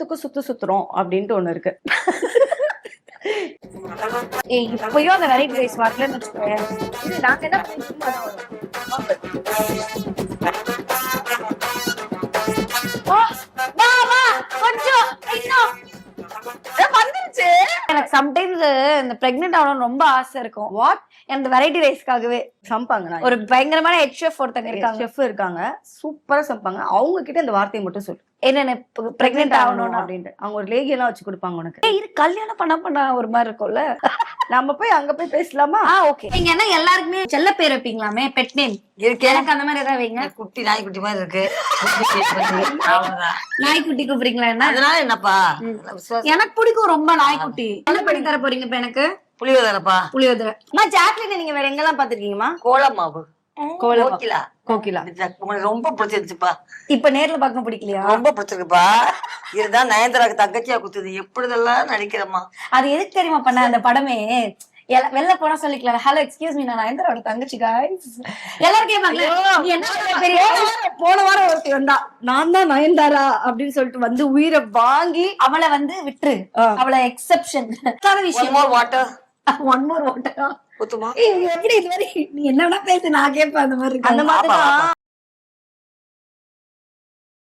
சோத்துக்கு சுத்து சுத்துறோம் அப்படின்ட்டு ஒண்ணு இருக்கு இப்பயும் அந்த வெரைட்டி ரைஸ் வரலன்னு நாங்க என்ன பண்ணி சும்மா தான் வரும். ஆ, வா, வா, கொஞ்சம் இன்னும். ஏ, சம்டைம்ஸ் இந்த பிரெக்னென்ட் ஆகணும்னு ரொம்ப ஆசை இருக்கும். வாட் அந்த வெரைட்டி ரைஸ்க்காகவே சமைப்பாங்க ஒரு பயங்கரமான ஹெட் ஷெஃப் ஒருத்தங்க இருக்காங்க. செஃப் இருக்காங்க. சூப்பரா சமைப்பாங்க அவங்க கிட்ட இந்த வார்த்தையை மட்டும் சொல்லு. என்னென்ன பிரெக்னென்ட் ஆகணும்னா? அப்படின்ட்டு. அவங்க ஒரு லேகி எல்லாம் வச்சு கொடுப்பாங்க உனக்கு. இது கல்யாணம் பண்ண பண்ண ஒரு மாதிரி இருக்கும்ல. நம்ம போய் அங்க போய் பேசலாமா? ஆ ஓகே. நீங்க என்ன எல்லாருக்குமே செல்ல பேர் வைப்பீங்களாமே? பெட் நேம் இருக்கேன் எனக்கு அந்த மாதிரி ஏதாவது வைங்க. குட்டி நாய்க்குட்டி மாதிரி இருக்கு. நாய்க்குட்டி கூப்பிடுறீங்களா என்ன? அதனால என்னப்பா? எனக்கு பிடிக்கும் ரொம்ப நாய்க்குட்டி. என்ன பண்ணி தர போறீங்க இப்ப எனக்கு? புளியோதரப்பா. புளியோதரை. அம்மா ஜாக்லின் நீங்க வேற எங்கெல்லாம் பாத்திருக்கீங்கம்மா கோலமாவு. கோலமா. கோகிலா. கோகிலா. உங்களுக்கு ரொம்ப பிடிச்சிருச்சுப்பா இப்ப நேர்ல பார்க்க பிடிக்கலையா? ரொம்ப பிடிச்சிருக்குப்பா. இதுதான் நயன்தாராக்கு தங்கச்சியா குத்துது. எப்படிதெல்லாம் நடிக்கிறம்மா? அது எதுக்கு தெரியுமா பண்ண அந்த படமே? வெளில போனா சொல்லிக்கலாம். ஹலோ எக்ஸ்கியூஸ் மீ நான் நயன்தாரோட தங்கச்சி guys. எல்லாரும் கேட்பாங்க போன வாரம் ஒருத்தி வந்தா நான் தான் நயன்தாரா? அப்படின்னு சொல்லிட்டு வந்து உயிரை வாங்கி அவளை வந்து விட்டுரு. அவளை எக்ஸெப்ஷன் விஷயம் வாட்டர் ஒன் மோர் ஓட்டா எப்படி இது மாதிரி நீ என்ன வேணா பேசு நான் கேட்பேன் அந்த மாதிரி அந்த. மாதிரி